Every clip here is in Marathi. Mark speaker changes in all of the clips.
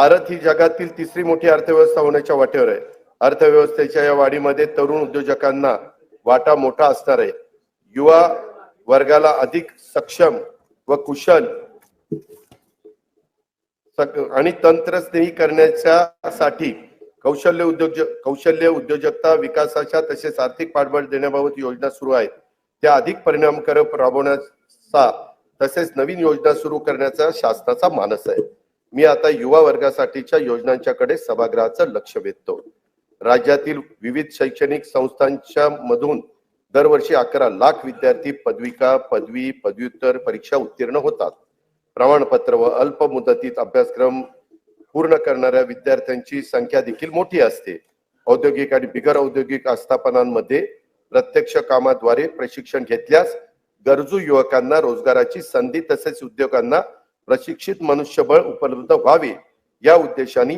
Speaker 1: भारत ही जगातील तिसरी मोठी अर्थव्यवस्था होण्याच्या वाटेवर आहे. अर्थव्यवस्थेच्या या वाढीमध्ये तरुण उद्योजकांना वाटा मोठा असणार आहे. युवा वर्गाला अधिक सक्षम व कुशल आणि तंत्रस्नेही करण्याच्यासाठी कौशल्य उद्योजक कौशल्य उद्योजकता विकासाच्या तसेच आर्थिक पाठबळ देण्याबाबत योजना सुरू आहेत. त्या अधिक परिणामकारक राबवण्याचा तसेच नवीन योजना सुरू करण्याचा शासनाचा मानस आहे. मी आता युवा वर्गासाठीच्या योजनांच्याकडे सभागृहाचं लक्ष वेधतो. राज्यातील विविध शैक्षणिक संस्थांच्या मधून दरवर्षी अकरा लाख विद्यार्थी पदविका पदवी पदव्युत्तर परीक्षा उत्तीर्ण होतात. प्रमाणपत्र व अल्प मुदतीत अभ्यासक्रम पूर्ण करणाऱ्या विद्यार्थ्यांची संख्या देखील मोठी असते. औद्योगिक आणि बिगर औद्योगिक आस्थापनांमध्ये प्रत्यक्ष कामाद्वारे प्रशिक्षण घेतल्यास गरजू युवकांना रोजगाराची संधी तसेच उद्योगांना प्रशिक्षित मनुष्यबळ उपलब्ध व्हावे. या उद्देशाने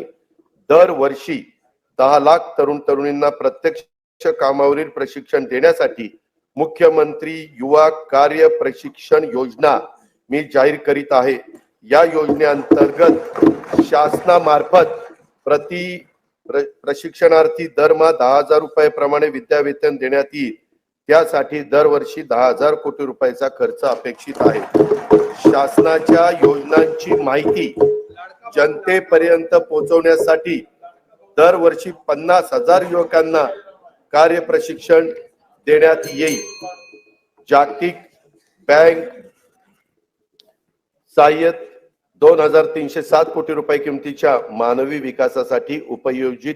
Speaker 1: दरवर्षी दहा लाख तरुण तरुणींना प्रत्यक्ष कामावरील प्रशिक्षण देण्यासाठी मुख्यमंत्री युवा कार्य प्रशिक्षण योजना मी जाहीर करीत आहे. या योजनेअंतर्गत शासनामार्फत प्रति प्र- प्रशिक्षणार्थी दरमहा दहा हजार रुपये विद्यावेतन देण्यात येईल. यासाठी दरवर्षी दहा हजार कोटी रुपयाचा खर्च अपेक्षित आहे. शासनाच्या योजनांची माहिती जनतेपर्यंत पोहोचवण्यासाठी दरवर्षी पन्नास हजार युवकांना कार्य प्रशिक्षण देण्यात येईल. जागतिक बँक सहाय्य दोन हजार तीनशे सात कोटी रुपये किमतीच्या मानवी विकासासाठी उपयोजित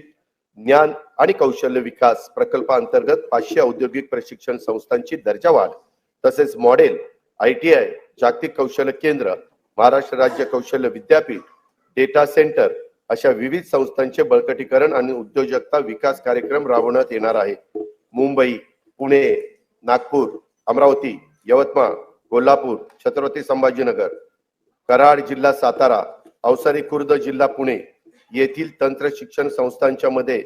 Speaker 1: ज्ञान आणि कौशल्य विकास प्रकल्पांतर्गत पाचशे औद्योगिक प्रशिक्षण संस्थांची दर्जा वाढ तसेच मॉडेल आय टी आय जागतिक कौशल्य केंद्र महाराष्ट्र राज्य कौशल्य विद्यापीठ डेटा सेंटर अशा विविध संस्थांचे बळकटीकरण आणि उद्योजकता विकास कार्यक्रम राबवण्यात येणार आहे. मुंबई पुणे नागपूर अमरावती यवतमाळ कोल्हापूर छत्रपती संभाजीनगर कराड जिल्हा सातारा अवसारी खुर्द जिल्हा पुणे येथील तंत्र शिक्षण संस्थांच्या मध्ये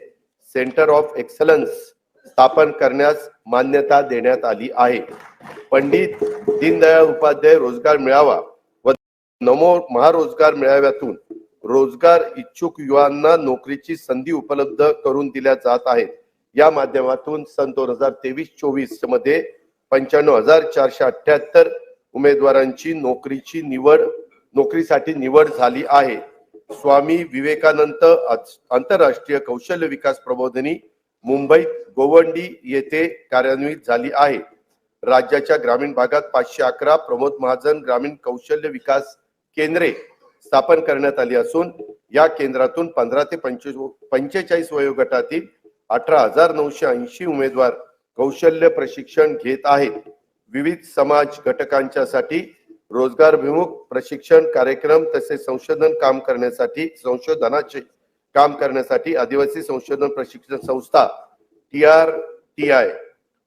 Speaker 1: सेंटर ऑफ एक्सलन्स स्थापन करण्यास मान्यता देण्यात आली आहे. पंडित दीनदयाळ उपाध्याय रोजगार मिळावा व नमो महारोजगार मेळाव्यातून रोजगार इच्छुक युवांना नोकरीची संधी उपलब्ध करून दिल्या जात आहेत. या माध्यमातून सन दोन हजार तेवीस चोवीसमध्ये पंच्याण्णव हजार चारशे अठ्याहत्तर उमेदवारांची नोकरीची निवड नोकरीसाठी निवड झाली आहे. स्वामी विवेकानंद आंतरराष्ट्रीय कौशल्य विकास प्रबोधनी मुंबईत गोवंडी येथे कार्यान्वित झाली आहे. राज्याच्या ग्रामीण भागात पाचशे अकरा प्रमोद महाजन ग्रामीण कौशल्य विकास केंद्रे स्थापन करण्यात आली असून या केंद्रातून पंधरा ते पंचे पंचेचाळीस वयोगटातील अठरा हजार नऊशे ऐंशी उमेदवार कौशल्य प्रशिक्षण घेत आहेत. विविध समाज घटकांच्यासाठी रोजगारभिमुख प्रशिक्षण कार्यक्रम तसेच संशोधन काम करण्यासाठी संशोधनाचे काम करण्यासाठी आदिवासी संशोधन प्रशिक्षण संस्था T R T I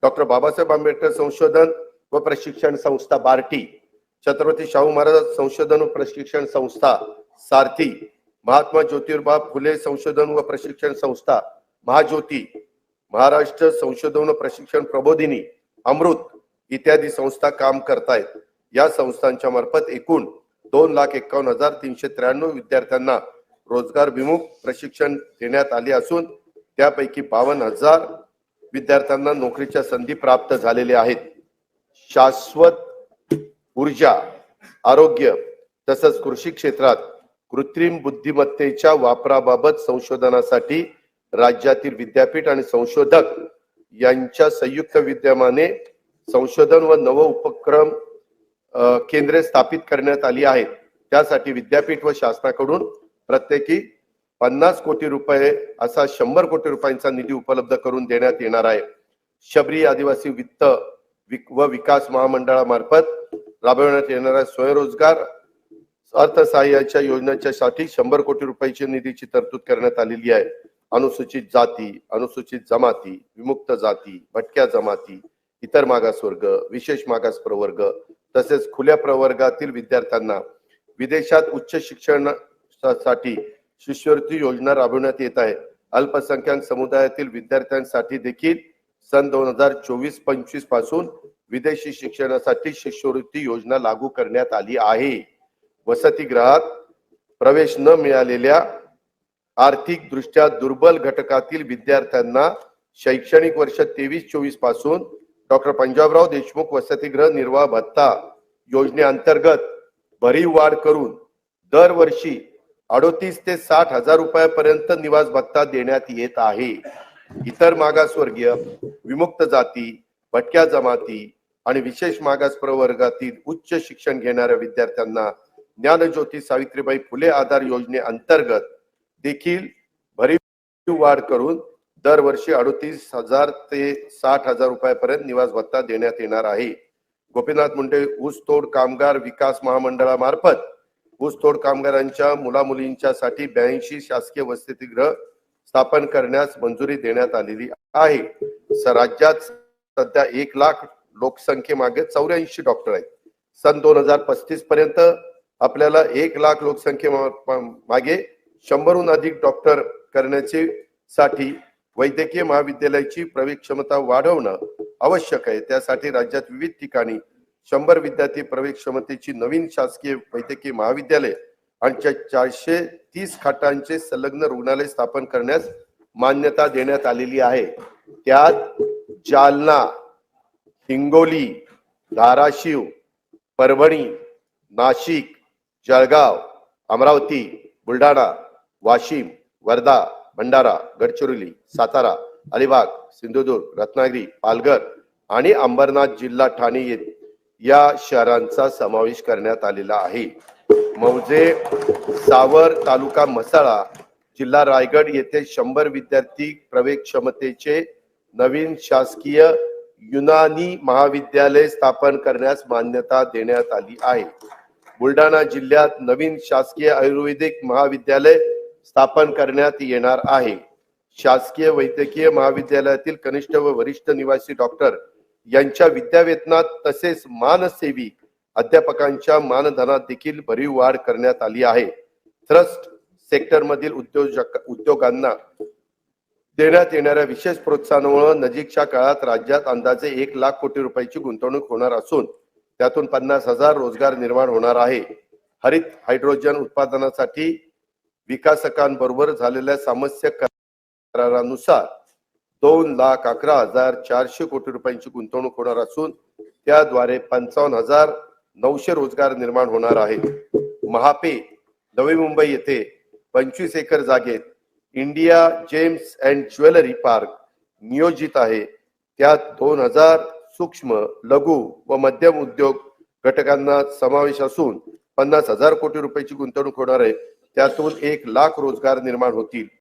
Speaker 1: doctor Babasaheb Ambedkar संशोधन व प्रशिक्षण संस्था बार्टी छत्रपती शाहू महाराज संशोधन व प्रशिक्षण संस्था सारथी महात्मा ज्योतिर्बा फुले संशोधन व प्रशिक्षण संस्था महाज्योती महाराष्ट्र संशोधन व प्रशिक्षण प्रबोधिनी अमृत इत्यादी संस्था काम करतायत. या संस्थांच्या मार्फत एकूण दोन लाख एकावन्न हजार तीनशे त्र्याण्णव विद्यार्थ्यांना रोजगारभिमुख प्रशिक्षण देण्यात आले असून त्यापैकी बावन्न हजार विद्यार्थ्यांना नोकरीच्या संधी प्राप्त झालेल्या आहेत. शाश्वत ऊर्जा आरोग्य तसंच कृषी क्षेत्रात कृत्रिम बुद्धिमत्तेच्या वापराबाबत संशोधनासाठी राज्यातील विद्यापीठ आणि संशोधक यांच्या संयुक्त विद्यमाने संशोधन व नव उपक्रम केंद्रे स्थापित करण्यात आली आहेत. त्यासाठी विद्यापीठ व शासनाकडून प्रत्येकी पन्नास कोटी रुपये असा शंभर कोटी रुपयांचा निधी उपलब्ध करून देण्यात येणार आहे. शबरी आदिवासी वित्त विक- व विकास महामंडळामार्फत राबवण्यात येणाऱ्या स्वयंरोजगार अर्थसहाय्याच्या योजनेच्या साठी शंभर कोटी रुपयाची निधीची तरतूद करण्यात आलेली आहे. अनुसूचित जाती अनुसूचित जमाती विमुक्त जाती भटक्या जमाती इतर मागासवर्ग विशेष मागास प्रवर्ग तसेच खुल्या प्रवर्गातील विद्यार्थ्यांना विदेशात उच्च शिक्षणासाठी शिष्यवृत्ती योजना राबवण्यात येत आहे. अल्पसंख्याक समुदायातील विद्यार्थ्यांसाठी देखील सन दोन हजार चोवीस पंचवीसपासून विदेशी शिक्षणासाठी शिष्यवृत्ती योजना लागू करण्यात आली आहे. वसतिगृहात प्रवेश न मिळालेल्या आर्थिक दृष्ट्या दुर्बल घटकातील विद्यार्थ्यांना शैक्षणिक वर्ष तेवीस चोवीसपासून डॉक्टर पंजाबराव देशमुख वसतिगृह निर्वाह भत्ता योजनेअंतर्गत भरीव वाढ करून दरवर्षी अडोतीस ते साठ हजार रुपयापर्यंत निवास भत्ता देण्यात येत आहे. इतर मागासवर्गीय विमुक्त जाती भटक्या जमाती आणि विशेष मागास प्रवर्गातील उच्च शिक्षण घेणाऱ्या विद्यार्थ्यांना ज्ञानज्योती सावित्रीबाई फुले आधार योजनेअंतर्गत देखील भरीव वाढ करून दरवर्षी अडतीस हजार ते साठ हजार रुपयापर्यंत निवास भत्ता देण्यात येणार आहे. गोपीनाथ मुंडे ऊसतोड कामगार विकास महामंडळामार्फत ऊसतोड कामगारांच्या मुलामुलींच्यासाठी ब्याऐंशी शासकीय वसतिगृह स्थापन करण्यास मंजुरी देण्यात आलेली आहे. राज्यात सध्या एक लाख लोकसंख्येमागे चौऱ्याऐंशी डॉक्टर आहेत. सन दोन हजार पस्तीस पर्यंत आपल्याला एक लाख लोकसंख्ये मा- मागे शंभरहून अधिक डॉक्टर करण्याचे साठी वैद्यकीय महाविद्यालयाची प्रवेश क्षमता वाढवणं आवश्यक आहे. त्यासाठी राज्यात विविध ठिकाणी शंभर विद्यार्थी प्रवेश क्षमतेची नवीन शासकीय वैद्यकीय महाविद्यालय आणि चारशे तीस खाटांचे संलग्न रुग्णालय स्थापन करण्यास मान्यता देण्यात आलेली आहे. त्यात जालना हिंगोली धाराशिव परभणी नाशिक जळगाव अमरावती बुलढाणा वाशिम वर्धा भंडारा गडचिरोली सातारा अलिबाग सिंधुदुर्ग रत्नागिरी पालघर आणि अंबरनाथ जिल्हा ठाणे या शहरांचा समावेश करण्यात आलेला आहे. मौजे सावर तालुका मसाळा जिल्हा रायगड येथे शंभर विद्यार्थी प्रवेश क्षमतेचे नवीन शासकीय युनानी महाविद्यालय स्थापन करण्यास मान्यता देण्यात आली आहे. बुलढाणा जिल्ह्यात नवीन शासकीय आयुर्वेदिक महाविद्यालय स्थापन करण्यात येणार आहे. शासकीय वैद्यकीय महाविद्यालयातील कनिष्ठ व वरिष्ठ निवासी डॉक्टर यांच्या विद्यावेतनात तसेच मानसेवी अध्यापकांच्या मानधनात देखील भरीव वाढ करण्यात आली आहे. ट्रस्ट सेक्टरमधील उद्योजक उद्योगांना देण्यात येणाऱ्या विशेष प्रोत्साहनामुळे नजीकच्या काळात राज्यात अंदाजे एक लाख कोटी रुपयाची गुंतवणूक होणार असून त्यातून पन्नास हजार रोजगार निर्माण होणार आहे. हरित हायड्रोजन उत्पादनासाठी विकासकांबरोबर झालेल्या समस्या करारानुसार दोन लाख अकरा हजार चारशे कोटी रुपयांची गुंतवणूक होणार असून त्याद्वारे पंचावन्न हजार नऊशे रोजगार निर्माण होणार आहेत महापे नवी मुंबई येथे पंचवीस एकर जागेत India gems and jewellery park नियोजित आहे. त्यात दोन हजार सूक्ष्म लघु व मध्यम उद्योग घटकांना समावेश असून पन्नास हजार कोटी रुपयाची गुंतवणूक होणार आहे. त्यातून एक लाख रोजगार निर्माण होतील.